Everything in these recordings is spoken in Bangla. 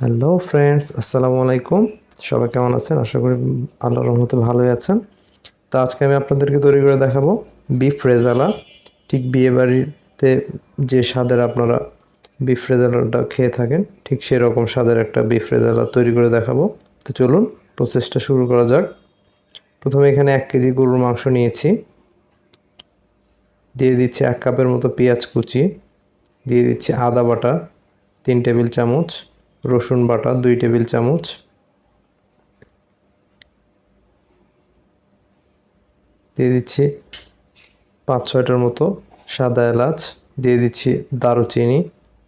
হ্যালো ফ্রেন্ডস আসসালামু আলাইকুম সবাই কেমন আছেন? আশা করি আল্লাহর রহমতে ভালোই আছেন। তো আজকে আমি আপনাদেরকে তৈরি করে দেখাবো বিফ রেজালা ঠিক বিয়ে বাড়িতে যে স্বাদের আপনারা বিফ রেজালাটা খেয়ে থাকেন, ঠিক সেরকম স্বাদের একটা বিফ রেজালা তৈরি করে দেখাবো। তো চলুন প্রসেসটা শুরু করা যাক। প্রথমে এখানে এক কেজি গরুর মাংস নিয়েছি। দিয়ে দিচ্ছি এক কাপের মতো পেঁয়াজ কুচি। দিয়ে দিচ্ছি আদা বাটা, তিন টেবিল চামচ। রসুন বাটা, দুই টেবিল চামচ। দিয়ে দিচ্ছি পাঁচ, ছয়টার মতো সাদা এলাচ। দিয়ে দিচ্ছি দারুচিনি,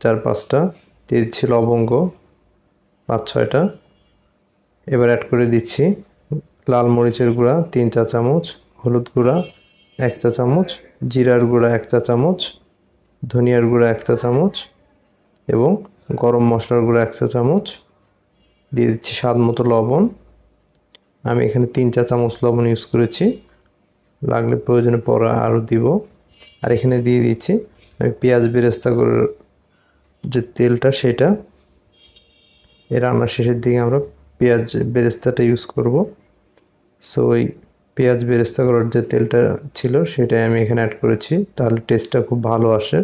চার, পাঁচটা। দিয়ে দিচ্ছি লবঙ্গ, পাঁচ, ছয়টা। এবার অ্যাড করে দিচ্ছি লাল মরিচের গুঁড়া, তিন চা চামচ। হলুদ গুঁড়া, এক চা চামচ। জিরার গুঁড়া, এক চা চামচ। ধনিয়ার গুঁড়া, এক চা চামচ। এবং গরম মশলার গুঁড়ো এক চা চামচ, দিয়ে দিচ্ছি স্বাদ মতো লবণ। আমি এখানে তিন চা চামচ লবণ ইউজ করেছি। লাগলে প্রয়োজনে পরে আরও দিব। আর এখানে দিয়ে দিচ্ছি, আমি পেঁয়াজ বেরেস্তা করে যে তেলটা সেটা, এই রান্নার শেষের দিকে আমরা পেঁয়াজ বেরেস্তাটা ইউজ করব। সো ওই পেঁয়াজ বেরেস্তা করার যে তেলটা ছিল সেটাই আমি এখানে অ্যাড করেছি, তাহলে টেস্টটা খুব ভালো আসে।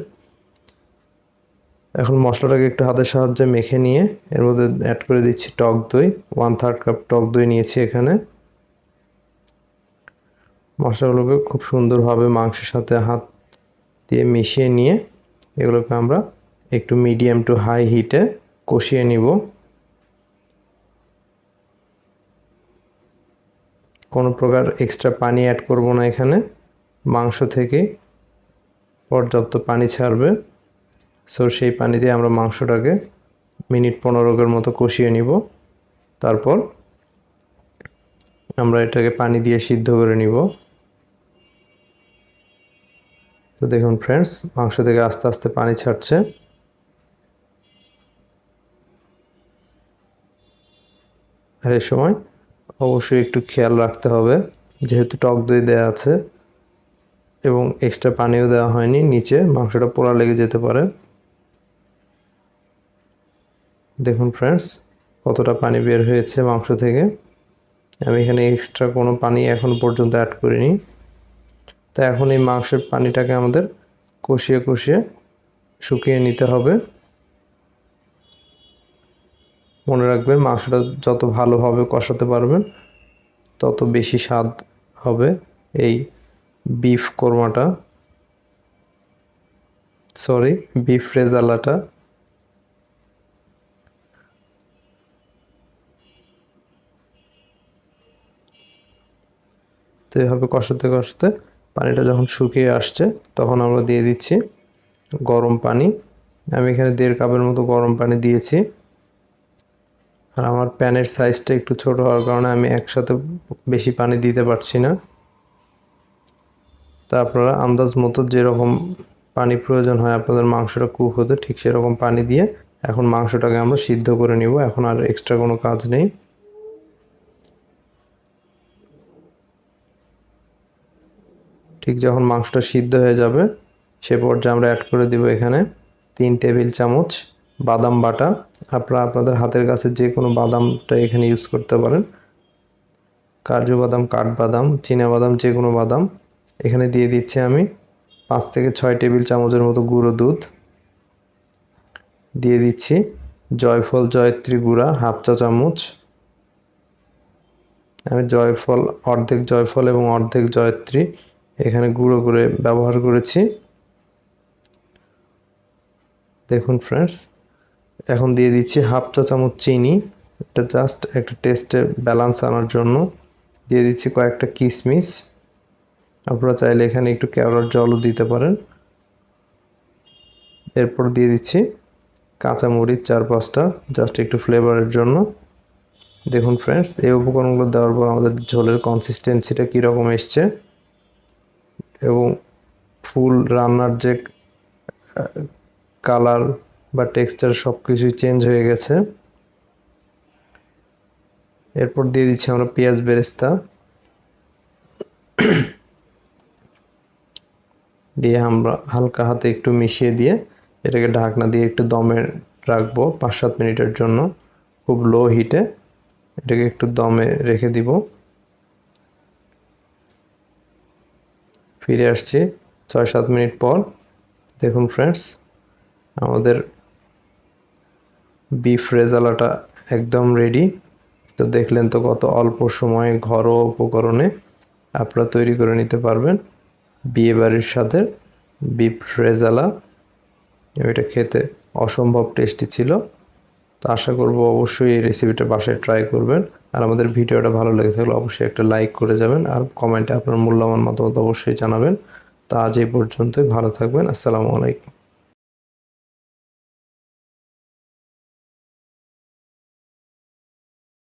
এখন মশলাটাকে একটু হাতের সাহায্যে মেখে নিয়ে এর মধ্যে অ্যাড করে দিচ্ছি টক দই ওয়ান থার্ড কাপ টক দই নিয়েছি এখানে। মশলাগুলোকে খুব সুন্দরভাবে মাংসের সাথে হাত দিয়ে মিশিয়ে নিয়ে এগুলোকে আমরা একটু মিডিয়াম টু হাই হিটে কষিয়ে নিব। কোনো প্রকার এক্সট্রা পানি অ্যাড করব না এখানে। মাংস থেকে পর্যাপ্ত পানি ছাড়বে। সো সেই পানি দিয়ে আমরা মাংসটাকে মিনিট পনেরোকের মতো কষিয়ে নিব। তারপর আমরা এটাকে পানি দিয়ে সিদ্ধ করে নিব। তো দেখুন ফ্রেন্ডস মাংস থেকে আস্তে আস্তে পানি ছাড়ছে। আর এ সময় অবশ্যই একটু খেয়াল রাখতে হবে, যেহেতু টক দই দেওয়া আছে এবং এক্সট্রা পানিও দেওয়া হয়নি, নিচে মাংসটা পোড়া লেগে যেতে পারে। দেখুন ফ্রেন্ডস কতটা পানি বের হয়েছে মাংস থেকে। আমি এখানে এক্সট্রা কোনো পানি এখন পর্যন্ত অ্যাড করিনি। তো এখন এই মাংসের পানিটাকে আমাদের কষিয়ে কষিয়ে শুকিয়ে নিতে হবে। মনে রাখবেন মাংসটা যত ভালোভাবে কষাতে পারবেন, তত বেশি স্বাদ হবে এই বিফ কোরমাটা। সরি বিফ রেজালাটা। তো এভাবে কষাতে কষাতে। পানিটা যখন শুকিয়ে আসছে, তখন আমরা দিয়ে দিচ্ছি গরম পানি। আমি এখানে দেড় কাপের মতো গরম পানি দিয়েছি। আর আমার প্যানের সাইজটা একটু ছোট হওয়ার কারণে আমি একসাথে বেশি পানি দিতে পারছি না। তো আপনারা আন্দাজ মতো যেরকম পানি প্রয়োজন হয় আপনাদের মাংসটা কুক হতে, ঠিক সেরকম পানি দিয়ে এখন মাংসটাকে আমরা সিদ্ধ করে নিব। এখন আর এক্সট্রা কোনো কাজ নেই। ঠিক যখন মাংসটা সিদ্ধ হয়ে যাবে, সে পর্যায়ে আমরা অ্যাড করে দিব এখানে তিন টেবিল চামচ বাদাম বাটা। আপনারা আপনাদের হাতের কাছে যে কোনো বাদামটা এখানে ইউজ করতে পারেন। কাজু বাদাম কাঠবাদাম বাদাম, যে কোনো বাদাম। এখানে দিয়ে দিচ্ছি আমি পাঁচ থেকে ছয় টেবিল চামচের মতো গুঁড়ো দুধ। দিয়ে দিচ্ছি জয়ফল, জয়ত্রী গুঁড়া, হাফ চা চামচ। আমি জয়ফল, অর্ধেক জয়ফল এবং অর্ধেক জয়ত্রী এখানে গুঁড়ো করে ব্যবহার করেছি। দেখুন ফ্রেন্ডস এখন দিয়ে দিচ্ছি হাফ চা চামচ চিনি। এটা জাস্ট একটা টেস্টে ব্যালেন্স আনার জন্য। দিয়ে দিচ্ছি কয়েকটা কিশমিশ আপনারা চাইলে এখানে একটু কেওড়ার জলও দিতে পারেন। এরপর দিয়ে দিচ্ছি কাঁচামরিচ চার পাঁচটা জাস্ট একটু ফ্লেভারের জন্য। দেখুন ফ্রেন্ডস এই উপকরণগুলো দেওয়ার পর আমাদের ঝোলের কনসিস্টেন্সিটা কীরকম এসছে। এবং ফুল, রান্নার যে কালার বা টেক্সচার সব কিছুই চেঞ্জ হয়ে গেছে। এরপর দিয়ে দিচ্ছি আমরা পেঁয়াজ বেরেস্তা। দিয়ে আমরা হালকা হাতে একটু মিশিয়ে দিয়ে এটাকে ঢাকনা দিয়ে একটু দমে রাখব পাঁচ সাত মিনিটের জন্য। খুব লো হিটে এটাকে একটু দমে রেখে দিব। ফিরে আসছি ছয় সাত মিনিট পর। দেখুন ফ্রেন্ডস আমাদের বিফ রেজালাটা একদম রেডি তো দেখলেন তো কত অল্প সময়ে ঘরোয়া উপকরণে আপনারা তৈরি করে নিতে পারবেন। বিয়ে বাড়ির সাথে বিফ রেজালা। এটা খেতে অসম্ভব টেস্টি ছিল। তো আশা করব অবশ্যই এই রেসিপিটা বাসায় ট্রাই করবেন। আর আমাদের ভিডিওটা ভালো লেগে থাকলে অবশ্যই একটা লাইক করে যাবেন আর কমেন্টে আপনার মূল্যবান মতামত অবশ্যই জানাবেন। তা আজ এই পর্যন্তই, ভালো থাকবেন, আসসালামু আলাইকুম।